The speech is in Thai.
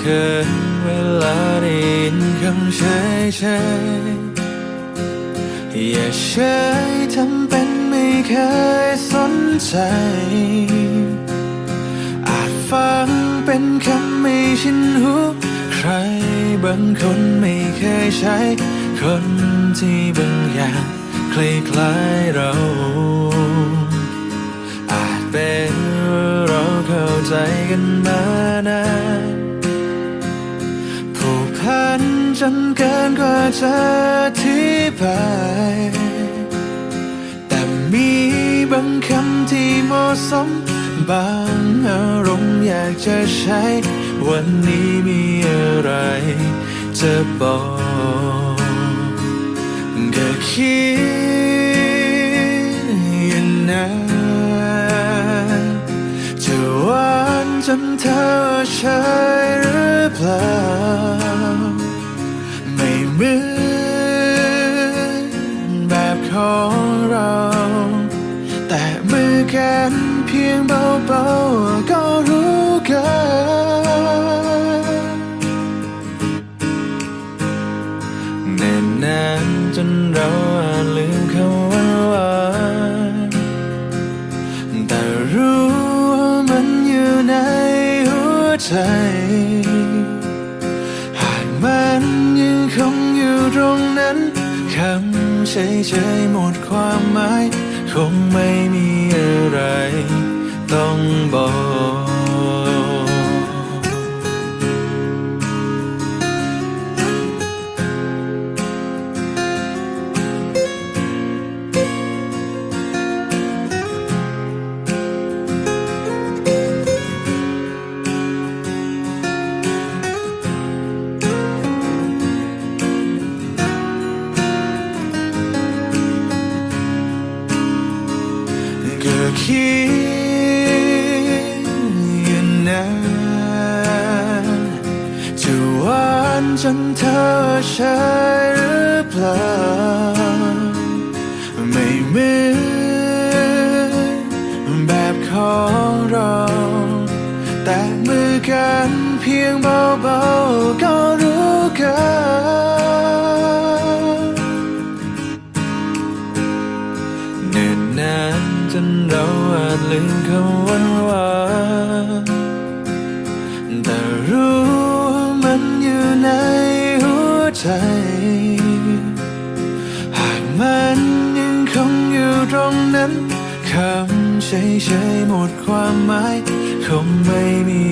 เคยเวลาได้ยินคำเฉยเฉยอย่าเฉยทำเป็นไม่เคยสนใจ อาจฟังเป็นคำไม่ชินหู ใครบางคนไม่เคยใช้ คนที่บางอย่างคล้ายๆเราอาจเป็นเราเข้าใจกันมานาน จนเกินกว่าจะอธิบายแต่มีบางคำที่เหมาะสม บางอารมณ์อยากจะใช้ วันนี้มีอะไรจะบอกก็คิดอยู่นานจะหวานจนเธอใช่หรือเปล่า นานจนเราอาจลืมคำว่าหวานแต่รู้ว่ามันอยู่ในหัวใจ หากมันยังคงอยู่ตรงนั้นคำเฉยๆหมดความหมาย คงไม่มีอะไร ต้องบอก คิดอยู่นานจะหวานจนเธอใช่หรือเปล่า ไม่เหมือนแบบของเรา แต่มือกันเพียงเบาๆก็รู้กัน จนเราอาจลืมคำวันวานแต่รู้มันอยู่ในหัวใจ หากมันยังคงอยู่ตรงนั้นคำเฉยๆหมดความหมายคงไม่มี